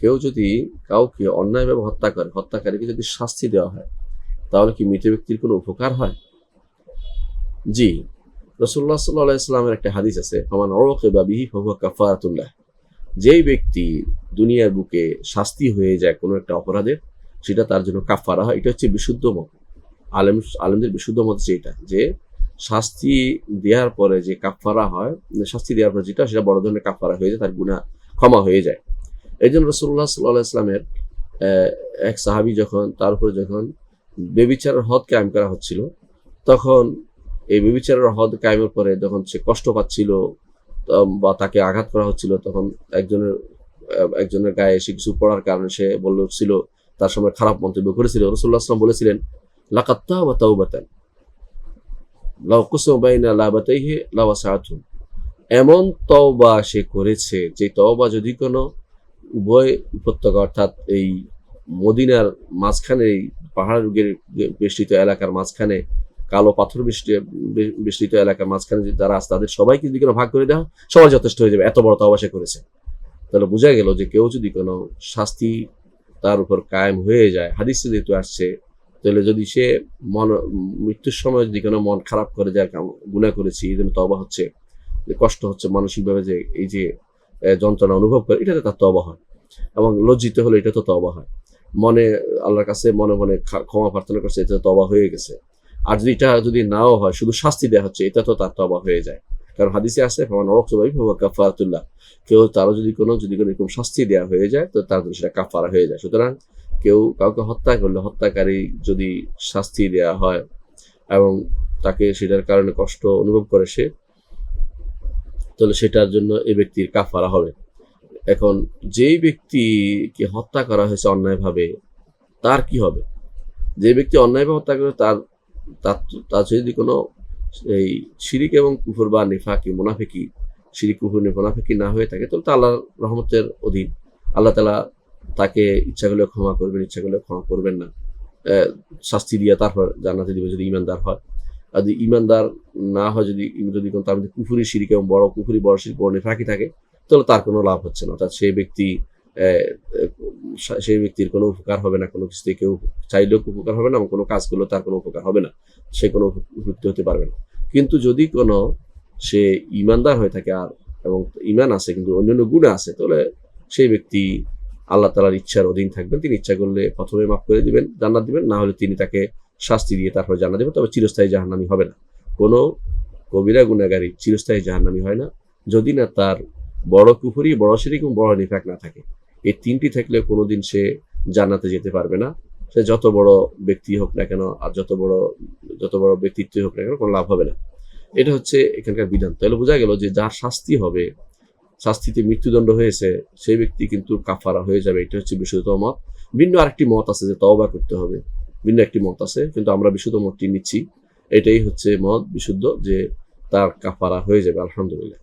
কেউ যদি কাউকে অন্যায়ভাবে হত্যা করে, হত্যাকারীকে যদি শাস্তি দেওয়া হয়, তাহলে কি মৃত ব্যক্তির কোনো উপকার হয়? জি রসুল্লাহ সাল্লাহ ইসলামের একটা হাদিস আছে আমার অরকে বা বিহি ফহুয়া কাফারাতুল্লাহ যেই ব্যক্তি দুনিয়ার বুকে শাস্তি হয়ে যায় কোনো একটা অপরাধের, সেটা তার জন্য কাফারা হয়। এটা হচ্ছে বিশুদ্ধ মত। আলেম, আলেমদের বিশুদ্ধ মত এটা, যে শাস্তি দেওয়ার পরে যে কাফারা হয়, শাস্তি দেওয়ার পরে যেটা, সেটা বড় ধরনের কাফারা হয়ে যায়, তার গুণা ক্ষমা হয়ে যায়। এই জন্য রসুল্লাহ সাল্লাহ ইসলামের এক সাহাবি যখন, তার উপরে যখন বেবিচারের হদ কায়েম করা হচ্ছিল, তখন এই বেবিচারের হদ কায়েমের পরে যখন সে কষ্ট পাচ্ছিল বা তাকে আঘাত করা হচ্ছিল, তখন একজনের একজনের গায়ে এসে কিছু পড়ার কারণে সে বলছিল তার সময় খারাপ মন্তব্য করেছিল। রসুল্লাহ আসলাম বলেছিলেন লাকাত্তা বা তাওবাতান বাইনা লাবাতাইহি এমন তওবা সে করেছে, যে তওবা যদি কোনো উভয় উপত্যকা, অর্থাৎ এই মদিনার মাঝখানে, এই পাহাড় বেষ্টিত এলাকার মাঝখানে, কালো পাথর বৃষ্টি বেষ্টিত এলাকার মাঝখানে যারা আছে, তাদের সবাইকে যদি কোনো ভাগ করে দেওয়া সবাই যথেষ্ট হয়ে যাবে। এত বড় তওবা সে করেছে। তাহলে বোঝা গেল যে কেউ যদি কোনো শাস্তি তার উপর কায়েম হয়ে যায়, হাদিসে যেহেতু আসছে, তাহলে যদি সে মন, মৃত্যুর সময় যদি কোনো মন খারাপ করে যায় গুণা করেছি, এই জন্য তবা হচ্ছে কষ্ট হচ্ছে মানসিকভাবে যে এই যে যন্ত্রণা অনুভব করে, এটাতে তার তবা হয়। এবং লজ্জিত হলে এটা তো তবা হয়। মনে, আল্লাহর কাছে মনে মনে ক্ষমা প্রার্থনা করছে এটা তবা হয়ে গেছে। আর যদি এটা যদি নাও হয়, শুধু শাস্তি দেওয়া হচ্ছে এটা তো তার তবা হয়ে যায়। কারণ হাদিসে আছে কাফারাতুল্লাহ কেউ তারও যদি কোনো যদি কোনো এরকম শাস্তি দেওয়া হয়ে যায়, তো তার জন্য সেটা কাফারা হয়ে যায়। সুতরাং কেউ কাউকে হত্যা করলে, হত্যাকারী যদি শাস্তি দেওয়া হয় এবং তাকে সেটার কারণে কষ্ট অনুভব করে সে তাহলে সেটার জন্য এই ব্যক্তির কাফারা হবে। এখন যেই ব্যক্তিকে হত্যা করা হয়েছে অন্যায়ভাবে, তার কি হবে? যে ব্যক্তি অন্যায়ভাবে হত্যা করে, তার তার যদি কোনো এই শিরিক এবং কুফুর বা নিফাকি, মুনাফিকি, শিরিক, কুফর, মুনাফিকি না হয়ে থাকে, তাহলে তো আল্লাহ রহমতের অধীন। আল্লাহ তালা তাকে ইচ্ছা করলে ক্ষমা করবেন, ইচ্ছা করলে ক্ষমা করবেন না। শাস্তি দিয়ে তারপর জান্নাতে দিবে যদি ইমানদার হয়। যদি ইমানদার না হয়, যদি যদি কোনো তার মধ্যে কুফুরি শিরিক এবং বড় কুফুরি, বড় শিরিক, বড় নেফাকি থাকে, তাহলে তার কোনো লাভ হচ্ছে না। অর্থাৎ সেই ব্যক্তি সেই ব্যক্তির কোনো উপকার হবে না, কোনো কিছুতে কেউ চাইলেও উপকার হবে না এবং কোনো করলেও তার কোনো উপকার হবে না। সে কোনো উপকৃত হতে পারবে না। কিন্তু যদি কোনো সে ইমানদার হয়ে থাকে আর, এবং ইমান আছে, কিন্তু অন্যান্য গুণে আছে, তাহলে সেই ব্যক্তি আল্লাহ তালার ইচ্ছার অধীন থাকবেন। তিনি ইচ্ছা করলে প্রথমে মাফ করে দিবেন, জান্নাত দিবেন। না হলে তিনি তাকে শাস্তি দিয়ে তারপর জানা দেবেন তবে চিরস্থায়ী জাহান্নামি হবে না। কোনো কবিরা গুণাগারী চিরস্থায়ী জাহান্নামি হয় না। যদি না তার বড় কুফুরি, বড় শিরিক এবং বড় নিফাক না থাকে, এই তিনটি থাকলে কোনোদিন সে জান্নাতে যেতে পারবে না। সে যত বড় ব্যক্তি হোক না কেন, আর যত বড় যত বড় ব্যক্তিত্ব হোক না কেন, কোনো লাভ হবে না। এটা হচ্ছে এখানকার বিধান। তাহলে বোঝা গেল যে যার শাস্তি হবে, শাস্তিতে মৃত্যুদণ্ড হয়েছে, সেই ব্যক্তি কিন্তু কাফারা হয়ে যাবে। এটা হচ্ছে বিশুদ্ধ মত। ভিন্ন আরেকটি মত আছে যে তওবা করতে হবে। ভিন্ন একটি মত আছে, কিন্তু আমরা বিশুদ্ধ মতটি নিচ্ছি। এটাই হচ্ছে মত বিশুদ্ধ যে তার কাফারা হয়ে যাবে, আলহামদুলিল্লাহ।